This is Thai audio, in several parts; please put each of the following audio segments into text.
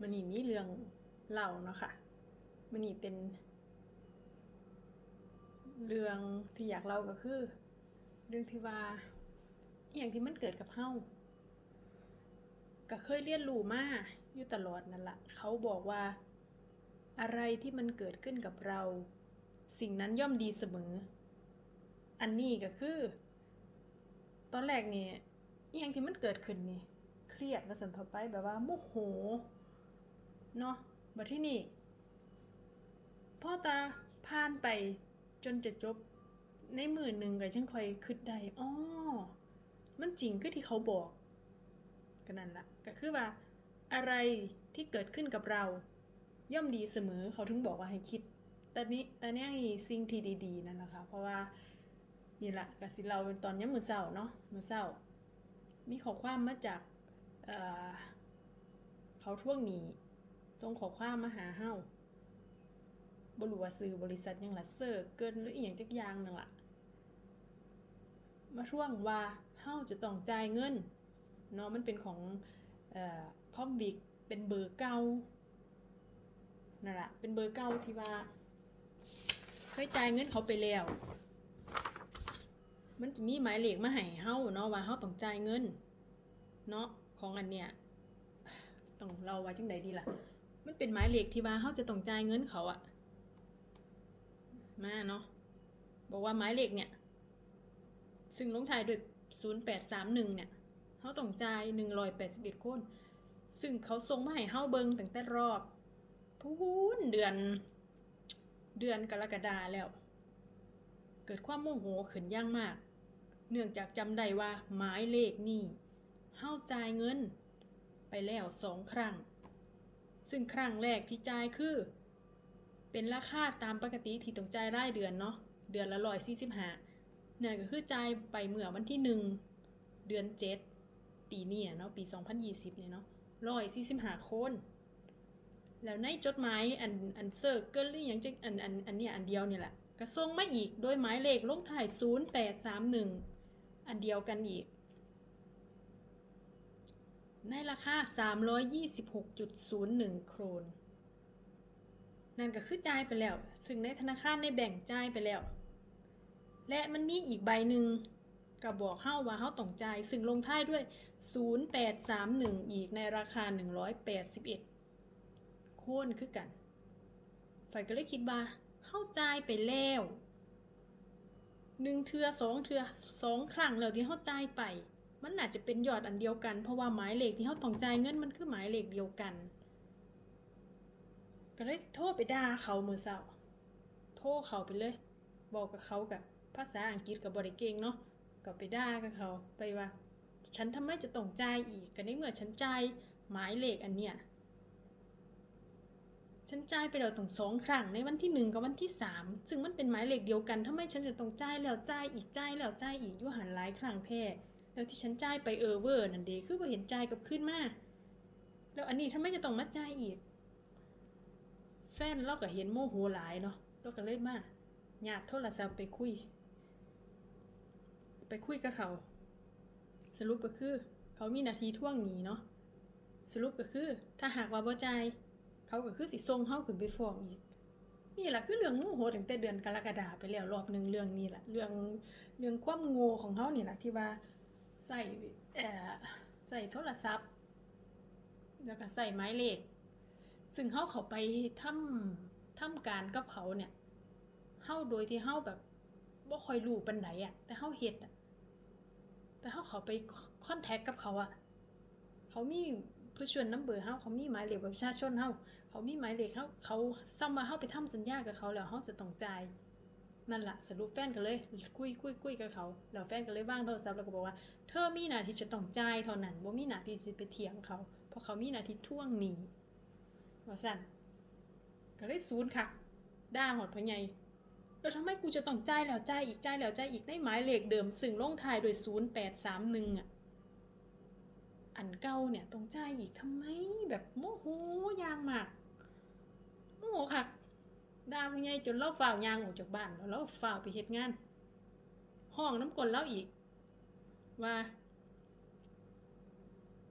มันนี่มีเรื่องเล่าเนาะค่ะมันนี่เป็น เรื่องที่อยากเล่าก็คือ เรื่องที่ว่าอย่างที่มันเกิดกับเฮาก็เคยเรียนรู้มาอยู่ตลอดนั่นละเขาบอกว่า อะไรที่มันเกิดขึ้นกับเรา สิ่งนั้นย่อมดีเสมอ อันนี้ก็คือ ตอนแรกนี่ อหย่างที่มันเกิดขึ้นนี่ เครียดมาสันทบไปแบบว่าโมโหเนาะบัดที่นี่พ่อตาผ่านไปจนจะจบในมือหนึ่งก็ฉันค่อยคิดได้อ้อมันจริงคือที่เขาบอกก็นั่นละก็คือว่า อะไรที่เกิดขึ้นกับเรา ย่อมดีเสมอเขาถึงบอกว่าให้คิดแต่นี้แต่เนี้สิ่งที่ดี ๆ นั่นแหละค่ะเพราะว่านี่แหละกสิเราตอนย้ำมือเศร้าเนาะมือเศร้า มีข้อความมาจากเเขาท่วงหนีส่งข้อความมาหาเฮาบรูว่าซื้อบริษัทยังละเซอร์เกินหรืออีหยังจักอย่างหนึงล่ะ มาท่วงว่าเฮาจะต้องจ่ายเงินเนาะมันเป็นของอคอมบิกเป็นเบอร์เก่านั่นแหละเป็นเบอร์เก่าที่ว่าเคยจ่ายเงินเขาไปแล้ว มันจะมีหมายเลขมาให้เฮาเนาะว่าเฮาต้องจ่ายเงิน เนาะของอันเนี้ยต้องเราว่าจังใดดีล่ะ มันเป็นหมายเลขที่ว่าเฮาจะต้องจ่ายเงินเขาอะมาเนาะบอกว่าหมายเลขเนี่ย ซึ่งลงท้ายด้วย0831เนี่ยเฮาต้องจ่าย181คนซึ่งเขาส่งมาให้เฮาเบิงตั้งแต่รอบพูนเดือน เดือนกรกฎาแล้ว เกิดความโมโหขึ้นย่างมาก เนื่องจากจำได้ว่าหมายเลขนี่เฮาจ่ายเงิน ไปแล้วสองครั้ง ซึ่งครั้งแรกที่จ่ายคือ เป็นราคาตามปกติที่ต้องจ่ายรายเดือนเนาะเดือนละร้อยสี่สิบห้านั่นก็คือจ่ายไปเมื่อวันที่หนึ่งเดือนเจ็ดปีนี้เนาะปี 2020เนี่ยเนาะร้อยสี่สิบห้าคน แล้วในจดหมายอันอันเซอร์เกิลหรือยังจะอันอันอันเนี้ยอันเดียวเนี่ยแหละก็ส่งมาอีกโดยหมายเลขลงท้าย 0831 อันเดียวกันอีก ในราคา 326.01 โครน นั่นก็คือจ่ายไปแล้ว ซึ่งในธนาคารในแบ่งจ่ายไปแล้ว และมันมีอีกใบหนึ่งก็บอกเฮาว่าเฮาต้องจ่าย ซึ่งลงท้ายด้วย 0831 อีกในราคา 181 โค่นคือกันฝ่ายก็เลยคิดว่าเฮาจ่ายไปแล้ว หนึ่งเทือสองเทือสองครั้งแล้วที่เฮาจ่ายไป มันน่าจจะเป็นยอดอันเดียวกัน เพราะว่าหมายเลขที่เขาต้องจ่ายเงินมันคือหมายเลขเดียวกัน ก็เลยโทรไปด่าเขาเมือเศร้าโทรเขาไปเลย บอกกับเขากับภาษาอังกฤษกับบริเกงเนาะก็ไปด่ากับเขาไปว่า ฉันทำไมจะต้องจ่ายอีกก็ในเมื่อฉันจ่ายหมายเลขอันเนี้ย ฉันจ่ายไปแล้วต้องสองครั้งในวันที่หนึ่งกับวันที่สามซึ่งมันเป็นหมายเลขเดียวกันทำไมฉันจะต้องจ่ายแล้วจ่ายอีกจ่ายแล้วจ่ายอีกอยุหันหลายครั้งแท้แล้วที่ฉันจ่ายไปเออเวอร์นั่นเดคือว่าเห็นจ่ายกับขึ้นมาแล้วอันนี้ทำไมจะต้องมาจ่ายอีก แฟนเราก็เห็นโมโหหลายเนาะเราก็เลยมาญาติโทรศัพท์ไปคุย ไปคุยกับเขา สรุปก็คือ เขามีนาทีท่วงหนีเนาะสรุปก็คือ ถ้าหากว่าบ่จ่าย เขาก็คือสิส่งเฮาขึ้นไปฟ้องอีก นี่แหละคือเรื่องโมโหตั้งแต่เดือนกรกฎาไปแล้วรอบหนึ่งเรื่องนี้แหละเรื่องเรื่องความโง่ของเขานี่แหละที่ว่าใส่เอ่อใส่โทรศัพท์ แล้วก็ใส่ไม้เลข ซึ่งเฮาเขาไปทำทำการกับเขาเนี่ยเฮาโดยที่เฮาแบบบ่ค่อยรู้ปานใดอะ แต่เฮาเฮ็ดอะแต่เฮาเขาไปคอนแทคกับเขาอะเขามี ผู้ชวนน้ำเบอร์เฮาเขามีหมายเลขประชาชนเฮาเขามีหมายเลขเฮาเขาซ้ำมาเฮาไปทำสัญญากับเขาแล้วเฮาจะต้องจ่ายนั่นละสรุปแฟนกันเลย คุยคุยคุยกับเขาแล้วแฟนก็เลยว่างโทรศัพท์แล้วก็บอกว่า เธอมีหน้าที่จะต้องจ่ายเท่านั้นบ่มีหน้าที่สิไปเถียงเขา เพราะเขามีหน้าที่ท่วงหนีว่าสั่นก็เลยศูนย์ค่ะ ด่าหอดพ่อใหญ่แล้วทำไมกูจะต้องจ่ายแล้วจ่ายอีกจ่ายแล้วจ่ายอีกในหมายเลขเดิมซึ่งลงท้ายโดย0831อะ อันเก่าเนี่ยต้องจ่ายอีกทำไมแบบโมโหยางมากโมโหค่ะด่าผู้ใหญ่จนเราฝ่าวยางออกจากบ้านแล้วเราฝ่าวไปเฮ็ดงาน ห้องน้ำกลนเราอีก ว่า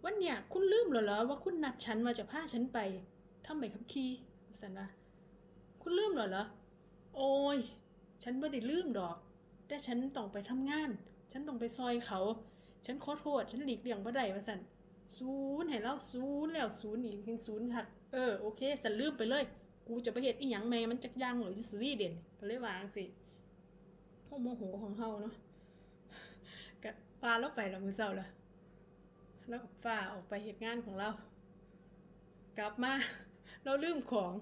วันเนี่ยคุณลืมเหรอเหรอว่าคุณนัดฉันมาจะพาฉันไปทำใบขับขี่สันว่าคุณลืมเหรอเหรอโอ้ย ฉันไม่ได้ลืมดอก แต่ฉันต้องไปทำงาน ฉันต้องไปซอยเขา ฉันขอโทษ ฉันหลีกเลี่ยงบ่ได้ว่าสันศูนย์ให้เราศูนย์แล้วศูนย์อีกยังศูนย์คักเออโอเคสันลืมไปเลย กูจะไปเฮ็ดอีหยังแม่มันจักอยังเหรออยู่สวีเด่นก็เลยวาจั่งสิโอ้โมโหของเฮาเนาะก็พาเราไปแล้วมือเช้าละแล้วก็ฟ้าออกไปเหตุงานของเรา กลับมาเราลืมของ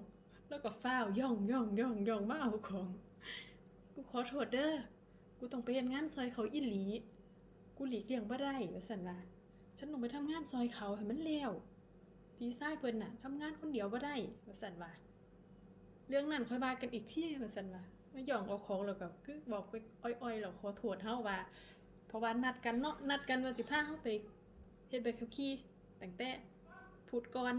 แล้วก็ฟ้าย่องย่องย่องย่องมาเอาของ กูขอโทษเด้อกูต้องไปเฮ็ดงานซอยเขาอีหลี กูหลีกเลี่ยงบ่ได้ว่าซั่นว่าฉันต้องไปทำงานซอยเขาให้มันแล้วพี่ชายเพิ่นน่ะทำงานคนเดียวบ่ได้ว่าซั่นว่าเรื่องนั้นค่อยว่ากันอีกที่ว่าซั่นว่าไม่ยองเอาของแล้วก็คือบอกไปอ้อยๆแล้วขอโทษเฮาว่า เพราะว่านัดกันเนาะนัดกันว่าสิพาเฮาไปเฮ็ดใบขับขี่ตั้งแต่พุธก่อน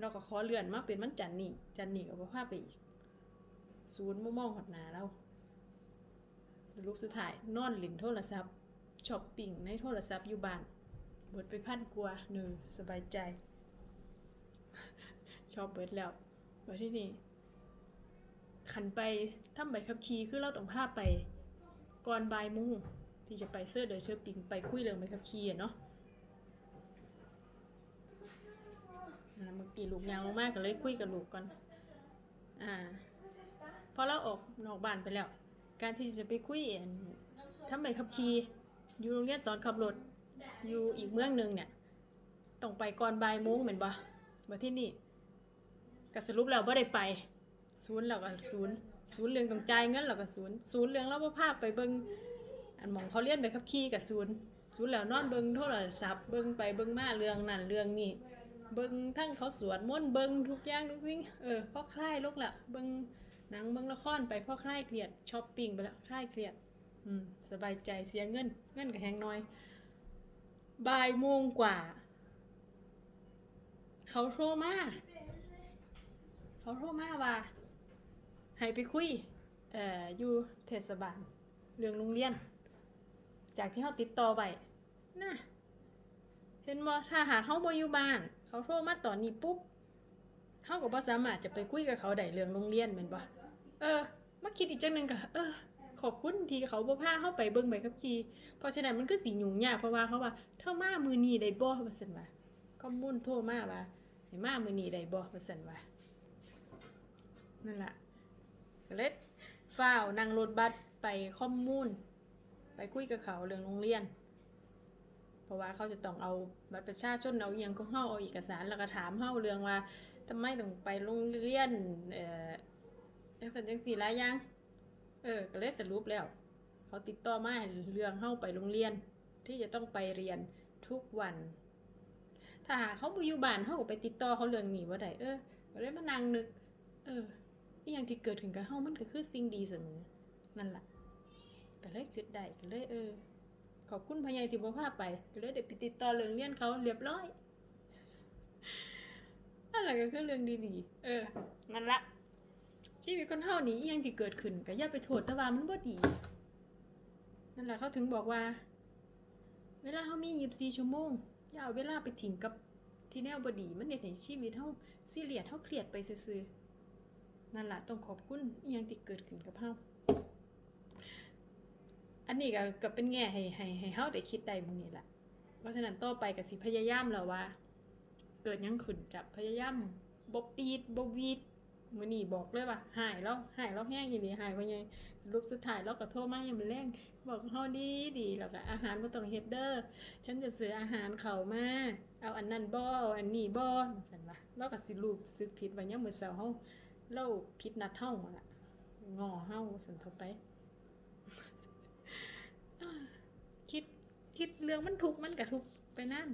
เราก็ขอเลื่อนมาเป็นวันจันทร์นี่จันทร์นี่ก็บ่พาไปอีกศูนย์บ่มองหอดหน้าเราสรุปสุดท้ายนอนเลินโทรศัพท์ ช้อปปิ้งในโทรศัพท์อยู่บ้านเบิดไปพันกว่าหนึ่งสบายใจ ชอบเบิดแล้วว่าที่นี่ขันไปทำใบขับขี่คือเราต้องพาไป ก่อนบายมุงที่จะไปเสื้อเดอเชอร์ปิงไปคุยเรื่องใบขับขี่อะเนาะเมื่อกี้ลูกยางลงมากก็เลยคุยกับลูกก่อน อ่าพอเราออกนอกบ้านไปแล้ว การที่จะไปคุยอันทำใบขับขี่ อยู่โรงเรียนสอนขับรถอยู่อีกเมืองหนึ่งเนี่ยต้องไปก่อนบ่ายโมงเหมือนบ่มาที่นี่ก็สรุปแล้วบ่ได้ไปศูนย์แล้วก็ศูนย์ศูนย์เรื่องต้องจ่ายเงินแล้วก็ศูนย์ศูนย์เรื่องเราบ่พาไปเบิ่งอันหมองเขาเรียนใบขับขี่กับศูนย์ศูนย์แล้วนอนเบิ่งโทรศัพท์เบิ่งไปเบิ่งมาเรื่องนั้นเรื่องนี้เบิ่งทั้งเขาสวดมนเบิ่งทุกอย่างทุกสิ่งเออพอคลายลกละเบิ่งหนังเบิ่งละครไปพราะคลายเครียดช้อปปิ้งไปแล้วคลายเครียด สบายใจเสียเงิน เงินก็แหงน้อย บ่ายโมงกว่า เขาโทรมา เขาโทรมาว่าให้ไปคุย เอ่อ อยู่เทศบาล เรื่องโรงเรียน จากที่เขาติดต่อไปน่ะเห็นบ่ถ้าหาเขาบ่อยู่บ้าน เขาโทรมาตอนนี้ปุ๊บเขาก็บ่สามารถจะไปคุยกับเขาได้เรื่องโรงเรียนแม่นบ่เออ มาคิดอีกจังหนึงก็เออ ขอบคุณที่เขาบ่พาเฮาไปเบิ่งใบขับขี่เพราะฉะนั้นมันก็สิยุ่งยากเพราะว่าเขาว่าเธอมามือนี้ได้บ่ว่าซั่นว่าข้อมูลโทรมาว่าให้มามือนี้ได้บ่ว่าซั่นว่านั่นล่ะก็เลยฟ้าวนั่งรถบัสไปข้อมูล ไปคุยกับเขาเรื่องโรงเรียน เพราะว่าเขาจะต้องเอาบัตรประชาชนเอาเอหยังของเฮาเอาเอกสารแล้วก็ถามเฮาเรื่องว่าทำไมต้องไปโรงเรียนเอ่อจังสันจังสี่หลายอย่าง เออ ก็เลยสรุปแล้ว เขาติดต่อมาเรื่องเข้าไปโรงเรียน ที่จะต้องไปเรียนทุกวัน ถ้าหากเขาบ่อยู่บ้านเขาก็ไปติดต่อเขาเรื่องนี้บ่ได้เออก็เลยมานั่งนึก เอออีหยังที่เกิดขึ้นกับเฮามันก็คือสิ่งดีเสมอนั่นละก็เลยคิดได้ก็เลยเออ ขอบคุณพญาที่บ่พาไปก็เลยได้ไปติดต่อเรื่องเรียนเขาเรียบร้อยนั่นแหละก็คือเรื่องดีๆเออนั่นละ ชีวิตคนเฮานี้อิหยังที่เกิดขึ้นก็อย่าไปโทษแต่ว่ามันบ่ดี นั่นแหละเขาถึงบอกว่า เวลาเฮามี24ชั่วโมง อย่าเอาเวลาไปทิ้งกับที่แนวบ่ดี มันเฮ็ดให้ชีวิตเฮาซีเรียสเฮาเครียดไปซื่อๆนั่นล่ะต้องขอบคุณอีหยังที่เกิดขึ้นกับเฮาอันนี้ก็ก็เป็นแง่ให้ให้ให้เฮาได้คิดได้มื้อนี้ล่ะเพราะฉะนั้นต่อไปก็สิพยายามแล้วว่า เกิดยังขึ้นจับพยายามบ่ปีดบ่วีด มื้อนีบอกเลยว่าหายแล้วหายแล้วแห้งอีหลีหายว่าไงสรุปสุดท้ายเราก็โทรมายังมื้อแรงบอกเฮาดีดีแล้วก็อาหารบ่ต้องเฮ็ดเด้อฉันจะซื้ออาหารเขามาเอาอันนั้นบ่เอาอันนี้บ่ซั่นว่าเราก็สิรู้สึกผิดว่ายังมื้อเช้าเฮาเราผิดนัดเฮาล่ะงอเฮาซั่นเท่าไป คิดคิดเรื่องมันทุกมันก็ทุกไปนั่น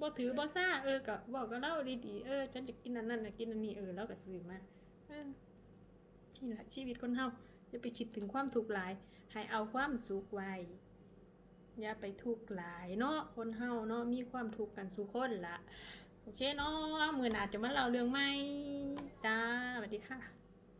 บ่ถือบ่ซ่าเออก็บอกกับเราดีๆเออฉันจะกินอันนั้นนะกินอันนี้เออเราก็ซื้อมา นี่แหละชีวิตคนเฮาจะไปคิดถึงความทุกข์หลาย ให้เอาความสุขไว้อย่าไปทุกข์หลายเนาะคนเฮาเนาะมีความทุกข์กันสุคนละโอเคเนาะมื้อหนาจะมาเล่าเรื่องใหม่จ้าสวัสดีค่ะ